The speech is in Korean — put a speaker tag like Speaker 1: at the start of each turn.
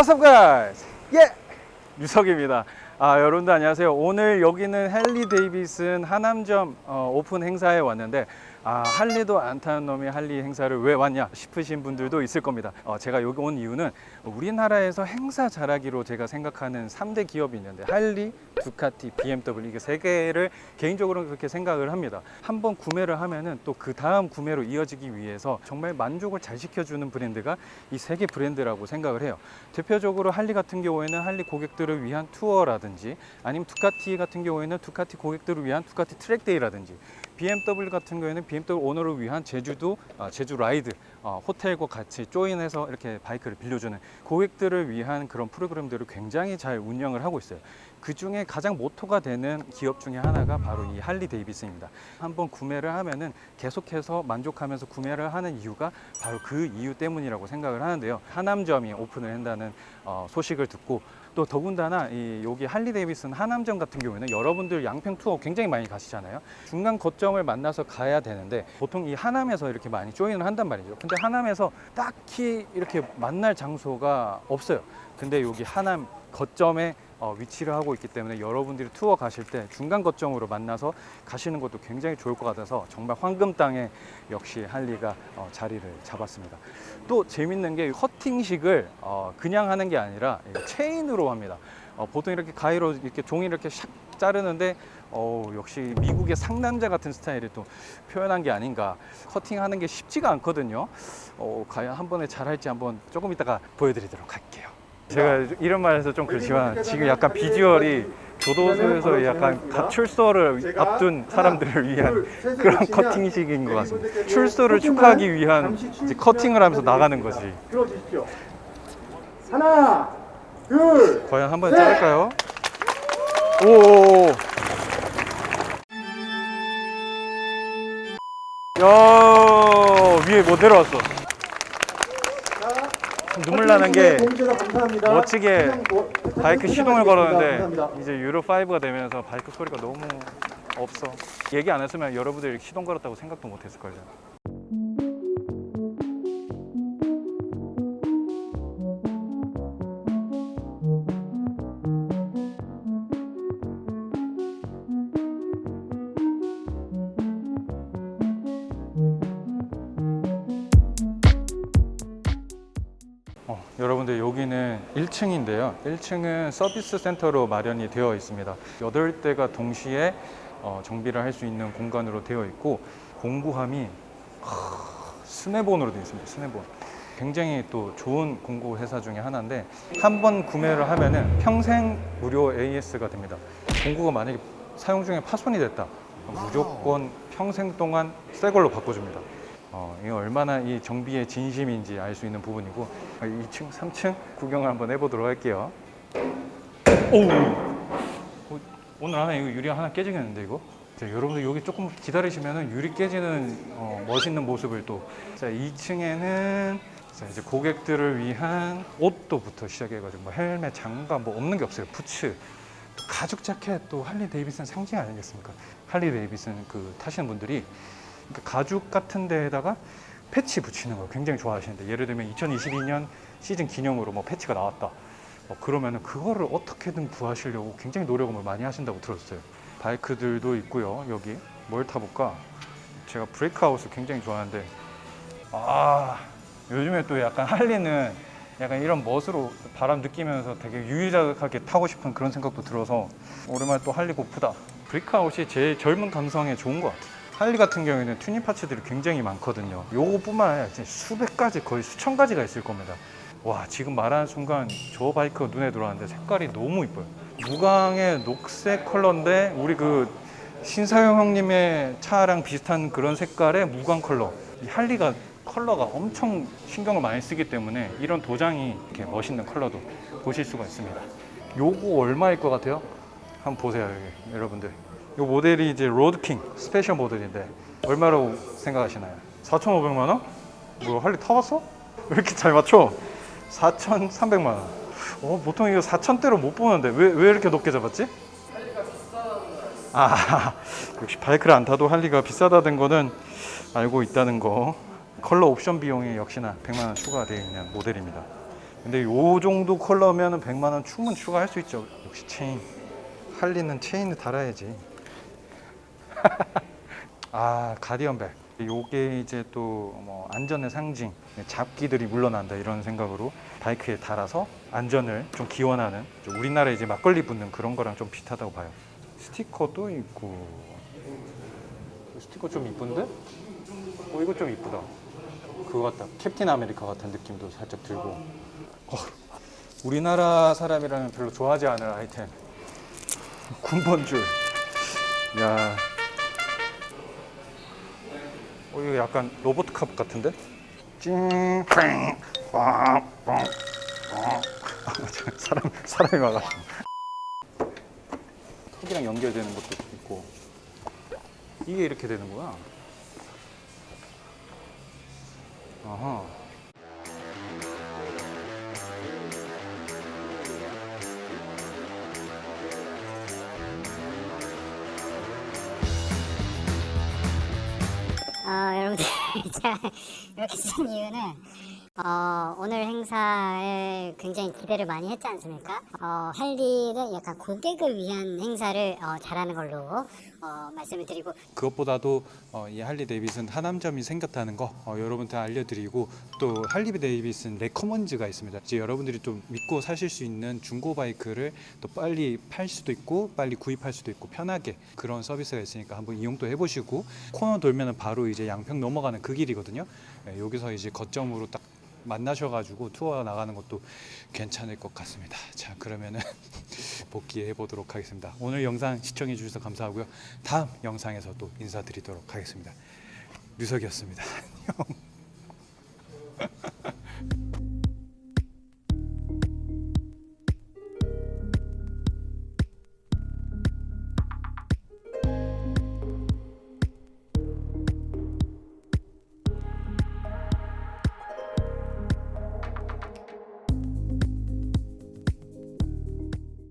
Speaker 1: What's up guys? 예! 유석입니다. 아, 여러분들 안녕하세요. 오늘 여기는 할리 데이비슨 하남점 어, 오픈 행사에 왔는데 아, 할리도 안 타는 놈이 할리 행사를 왜 왔냐 싶으신 분들도 있을 겁니다. 어, 제가 여기 온 이유는 우리나라에서 행사 잘하기로 제가 생각하는 3대 기업이 있는데 할리, 두카티, BMW 이게 세 개를 개인적으로 그렇게 생각을 합니다. 한번 구매를 하면은 또 그 다음 구매로 이어지기 위해서 정말 만족을 잘 시켜주는 브랜드가 이 세 개 브랜드라고 생각을 해요. 대표적으로 할리 같은 경우에는 할리 고객들을 위한 투어라든지 아니면 두카티 같은 경우에는 두카티 고객들을 위한 두카티 트랙 데이라든지 BMW 같은 경우에는 BMW 오너를 위한 제주도 아, 제주 라이드 어, 호텔과 같이 조인해서 이렇게 바이크를 빌려주는 고객들을 위한 그런 프로그램들을 굉장히 잘 운영을 하고 있어요. 그 중에 가장 모토가 되는 기업 중에 하나가 바로 이 할리 데이비스입니다. 한번 구매를 하면은 계속해서 만족하면서 구매를 하는 이유가 바로 그 이유 때문이라고 생각을 하는데요. 하남점이 오픈을 한다는 어, 소식을 듣고 또 더군다나 이 여기 할리 데이비슨 하남점 같은 경우에는 여러분들 양평 투어 굉장히 많이 가시잖아요. 중간 거점을 만나서 가야 되는데 보통 이 하남에서 이렇게 많이 조인을 한단 말이죠. 근데 하남에서 딱히 이렇게 만날 장소가 없어요. 근데 여기 하남 거점에 어, 위치를 하고 있기 때문에 여러분들이 투어 가실 때 중간 거점으로 만나서 가시는 것도 굉장히 좋을 것 같아서 정말 황금 땅에 역시 할리가 어, 자리를 잡았습니다. 또 재밌는 게 커팅식을 어, 그냥 하는 게 아니라 이 체인으로 합니다. 어, 보통 이렇게 가위로 이렇게 종이를 이렇게 샥 자르는데 어, 역시 미국의 상남자 같은 스타일을 또 표현한 게 아닌가. 커팅하는 게 쉽지가 않거든요. 어, 과연 한 번에 잘할지 한번 조금 이따가 보여드리도록 할게요. 제가 이런 말해서 좀 그렇지만 지금 약간 비주얼이 교도소에서 약간 갓 출소를 앞둔 사람들을 위한 그런 커팅식인 것 같습니다. 출소를 축하하기 위한 이제 커팅을 하면서 나가는 거지.
Speaker 2: 하나, 둘,
Speaker 1: 과연 한번 자를까요? 오. 야 위에 뭐 내려왔어. 눈물 나는 게
Speaker 2: 감사합니다.
Speaker 1: 멋지게
Speaker 2: 뭐,
Speaker 1: 바이크. 시동을 걸었는데. 이제 유로 5가 되면서 바이크 소리가 너무 없어. 얘기 안 했으면 여러분들이 시동 걸었다고 생각도 못 했을 걸요. 여러분들 여기는 1층인데요. 1층은 서비스 센터로 마련이 되어 있습니다. 8대가 동시에 어, 정비를 할 수 있는 공간으로 되어 있고 공구함이 하, 스네본으로 되어 있습니다. 스네본. 굉장히 또 좋은 공구 회사 중에 하나인데 한 번 구매를 하면은 평생 무료 AS가 됩니다. 공구가 만약에 사용 중에 파손이 됐다. 무조건 평생 동안 새 걸로 바꿔줍니다. 어, 이거 얼마나 이 정비의 진심인지 알 수 있는 부분이고 2층, 3층 구경을 한번 해보도록 할게요. 오, 어, 오늘 안에 이거 유리 하나 깨지겠는데 이거? 자, 여러분들 여기 조금 기다리시면은 유리 깨지는 어, 멋있는 모습을 또. 자, 2층에는 자, 이제 고객들을 위한 옷도부터 시작해가지고 뭐 헬멧, 장갑 뭐 없는 게 없어요. 부츠. 또 가죽 자켓 또 할리 데이비슨 상징 아니겠습니까? 할리 데이비슨 그 타시는 분들이 가죽 같은 데에다가 패치 붙이는 걸 굉장히 좋아하시는데 예를 들면 2022년 시즌 기념으로 뭐 패치가 나왔다. 어, 그러면은 그거를 어떻게든 구하시려고 굉장히 노력을 많이 하신다고 들었어요. 바이크들도 있고요. 여기 뭘 타볼까? 제가 브레이크아웃을 굉장히 좋아하는데 아 요즘에 또 약간 할리는 약간 이런 멋으로 바람 느끼면서 되게 유일하게 타고 싶은 그런 생각도 들어서 오랜만에 또 할리 고프다. 브레이크아웃이 제 젊은 감성에 좋은 것 같아요. 할리 같은 경우에는 튜닝 파츠들이 굉장히 많거든요. 요거뿐만 아니라 이제 수백 가지, 거의 수천 가지가 있을 겁니다. 와, 지금 말하는 순간 저 바이크가 눈에 들어왔는데 색깔이 너무 이뻐요. 무광의 녹색 컬러인데 우리 그 신사영 형님의 차랑 비슷한 그런 색깔의 무광 컬러. 이 할리가 컬러가 엄청 신경을 많이 쓰기 때문에 이런 도장이 이렇게 멋있는 컬러도 보실 수가 있습니다. 요거 얼마일 것 같아요? 한번 보세요, 여기, 여러분들. 이 모델이 이제 로드킹 스페셜 모델인데 얼마라고 생각하시나요? 4,500만 원? 뭐 할리 타봤어? 왜 이렇게 잘 맞춰? 4,300만 원. 어, 보통 이거 4,000대로 못 보는데 왜, 왜 이렇게 높게 잡았지? 아, 역시 바이크를 안 타도 할리가 비싸다는 거는 알고 있다는 거. 컬러 옵션 비용이 역시나 100만 원 추가되어 있는 모델입니다. 근데 요 정도 컬러면 100만 원 충분 추가할 수 있죠. 역시 체인. 할리는 체인을 달아야지. 아 가디언백. 요게 이제 또 뭐 안전의 상징, 잡기들이 물러난다 이런 생각으로 바이크에 달아서 안전을 좀 기원하는 좀 우리나라에 이제 막걸리 붓는 그런 거랑 좀 비슷하다고 봐요. 스티커도 있고 스티커 좀 이쁜데? 어 이거 좀 이쁘다. 그거 같다. 캡틴 아메리카 같은 느낌도 살짝 들고. 어, 우리나라 사람이라면 별로 좋아하지 않을 아이템. 군번줄. 야. 어, 이거 약간 로봇 캅 같은데? 찡, 팽, 빵, 빵, 빵. 아, 저 사람, 사람이 와가지고. 턱이랑 연결되는 것도 있고. 이게 이렇게 되는구나. 아하.
Speaker 3: 어, 여러분들. 제가 이렇게 쓴 이유는 어, 오늘 행사에 굉장히 기대를 많이 했지 않습니까? 어, 할리는 약간 고객을 위한 행사를 어, 잘하는 걸로 어, 말씀을 드리고
Speaker 1: 그것보다도 어, 이 할리 데이비슨 하남점이 생겼다는 거 어, 여러분한테 알려드리고 또 할리 데이비슨 레커먼즈가 있습니다. 이제 여러분들이 좀 믿고 사실 수 있는 중고 바이크를 또 빨리 팔 수도 있고 빨리 구입할 수도 있고 편하게 그런 서비스가 있으니까 한번 이용도 해보시고 코너 돌면은 바로 이제 양평 넘어가는 그 길이거든요. 예, 여기서 이제 거점으로 딱 만나셔가지고 투어 나가는 것도 괜찮을 것 같습니다. 자 그러면은 복귀해 보도록 하겠습니다. 오늘 영상 시청해 주셔서 감사하고요. 다음 영상에서 또 인사드리도록 하겠습니다. 류석이었습니다. 안녕.